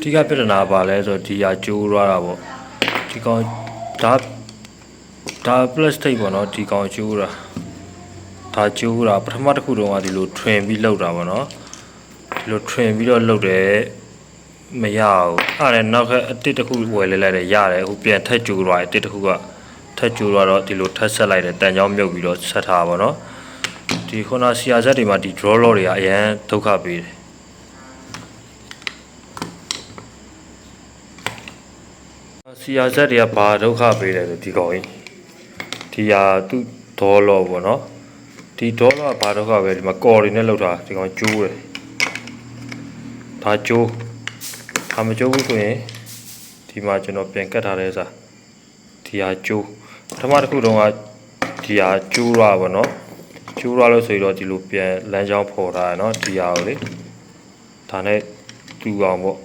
ဒီကပြဿနာပါလဲဆိုတော့ဒီဟာကျိုးရတာပေါ့ဒီကောင်ဒါဒါ plastic ပေါ့နော်ဒီကောင်ကျိုးတာဒါကျိုးတာပထမတစ်ခုတုန်းကဒီလိုထွင်ပြီးလောက်တာပေါ့နော်ဒီလိုထွင်ပြီးတော့လောက်တယ်မရဘူးအဲ့ဒါနဲ့နောက်ခက်အတစ်တစ်ခုဝယ်လဲလိုက်တယ်ရတယ်အခုပြန်ထက်ကျိုးသွားတယ်အတစ်တစ်ခုကထက်ကျိုးသွားတော့ဒီလိုထက်ဆက်လိုက်တယ်တန်ချောင်းမြုပ်ပြီးတော့ဆက်ထားပါပေါ့နော်ဒီခုနဆီယာဇက်တွေမှာဒီ draw law တွေကအရန်ဒုက္ခပေးတယ် ဆီယာဇက်တွေကဘာဒုက္ခပေးတယ်လို့ဒီကောင်ကြီးဒီဟာသူ့ဒေါ်လောပေါ့နော်ဒီဒေါ်လောကဘာဒုက္ခပဲဒီမှာကော်တွေနဲ့လောက်တာဒီကောင်ကျိုးတယ်ဒါကျိုးဒါမကျိုးဘူးဆိုရင်ဒီမှာကျွန်တော်ပြန်ကတ်ထားတဲ့စာဒီဟာကျိုးပထမတစ်ခုတုန်းကဒီဟာကျိုးရပါနော်ကျိုးရလို့ဆိုရင်တော့ဒီလိုပြန်လမ်းကြောင်းဖော်ထားရနော်ဒီဟာကိုလေဒါနဲ့တူအောင်ပေါ့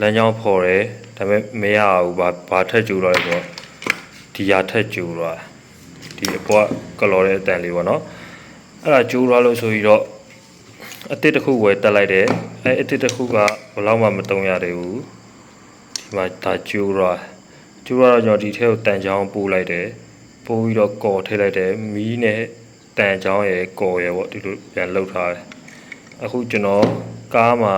လမ်းကြောင်းဖော်တယ် ဒါပေမဲ့မရဘူးဘာဘာထက်ကျူတော့လဲဆိုတော့ဒီဟာထက်ကျူတော့ဒီအပေါ်ကလော်တဲ့အတန်လေးပေါ့နော်အဲ့ဒါကျူတော့လို့ဆိုပြီးတော့အတစ်တစ်ခုဝယ်တက်လိုက်တယ်အဲ့အတစ်တစ်ခုကဘယ်လောက်မှမတုံရသေးဘူးဒီမှာဒါကျူတော့ကျူတော့ကျွန်တော်ဒီထဲကိုတန်ချောင်းပို့လိုက်တယ်ပို့ပြီးတော့ကော်ထည့်လိုက်တယ်မီးနဲ့တန်ချောင်းရယ်ကော်ရယ်ပေါ့ဒီလိုပြန်လှုပ်ထားတယ်အခုကျွန်တော်ကားမှာ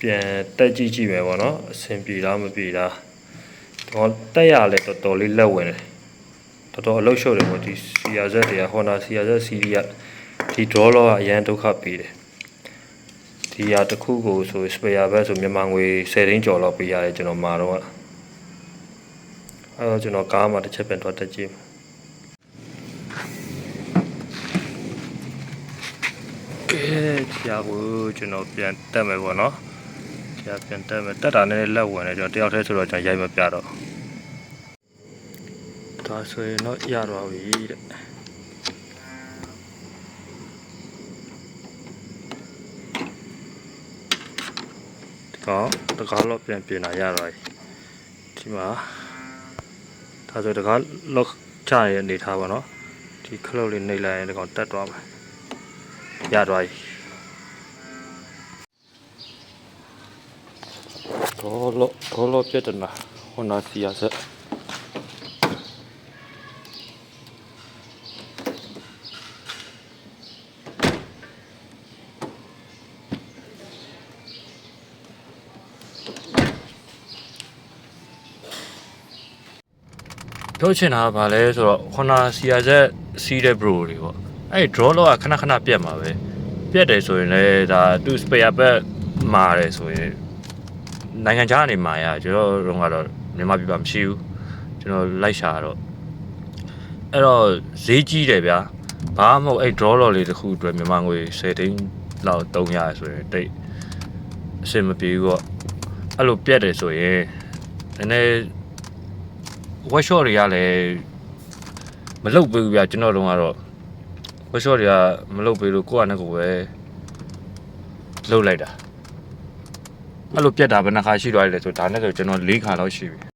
ပြန်တက်ကြည့်ကြည့်မယ်ပေါ့နော်အဆင်ပြေလားမပြေလားတော့တက်ရလဲတော်တော်လေးလက်ဝင်တယ်တော်တော်အလုပ်ရှုပ်တယ်ပေါ့ဒီ CRZ တွေက Honda CRZ series ကဒီ draw law ကအရန်ဒုက္ခပေးတယ်ဒီဟာတစ်ခုကိုဆို spare ဘက်ဆိုမြန်မာငွေ10သိန်းကျော်လောက်ပေးရတယ်ကျွန်တော်မှာတော့အဲ့တော့ကျွန်တော်ကားမှာတစ်ချက်ပြန်တော့တက်ကြည့်မယ်ကဲကြာကိုကျွန်တော်ပြန်တက်မယ်ပေါ့နော် ကြာပြန်တက်မယ်တက်တာနဲ့လက်ဝင်တယ်ကျွန်တော်တယောက်တည်းဆိုတော့ကျွန်တော်ရိုက်မပြတော့ဒါဆိုရင်တော့ရတော့ပြီတဲ့ဒီကောင်တကားတော့ပြန်ပြင်လာရတော့ပြီဒီမှာဒါဆိုတကားလော့ချရတဲ့အနေထားပါတော့ဒီခလုတ်လေးနှိပ်လိုက်ရင်ဒီကောင်တက်သွားမှာရတော့ပြီ ဒေါ်လောဒေါ်လောပြတ်နာဟိုနာစီယာဆက်ပြောချင်တာကဘာလဲဆိုတော့ Honda CRZ စီးတဲ့ bro တွေပေါ့အဲ့ draw လောကခဏခဏပြတ်မှာပဲပြတ်တယ်ဆိုရင်လည်းဒါသူ spare bed မာတယ်ဆိုရင် နိုင်ငံခြားကနေมาရကျွန်တော်တို့ကတော့မြန်မာပြည်မှာမရှိဘူးကျွန်တော်လိုက်ရှာတော့အဲ့တော့ဈေးကြီးတယ်ဗျာဘာမှမဟုတ်အဲ့ draw လော်လေးတစ်ခုအတွက်မြန်မာငွေ10သိန်းလောက်တုံးရတယ်ဆိုရင်တိတ်အဆင်မပြေဘူးပေါ့အဲ့လိုပြတ်တယ်ဆိုရင်နည်းနည်း workshop တွေကလည်းမလုပ်ပေးဘူးဗျာကျွန်တော်တို့ကတော့ workshop တွေကမလုပ်ပေးလို့ကိုယ့်အနေနဲ့ကိုယ်ပဲလုပ်လိုက်တာ အဲ့လိုပြက်တာဘယ်နှခါရှိသွားလဲဆိုဒါနဲ့ဆိုကျွန်တော်၄ခါလောက်ရှိပြီ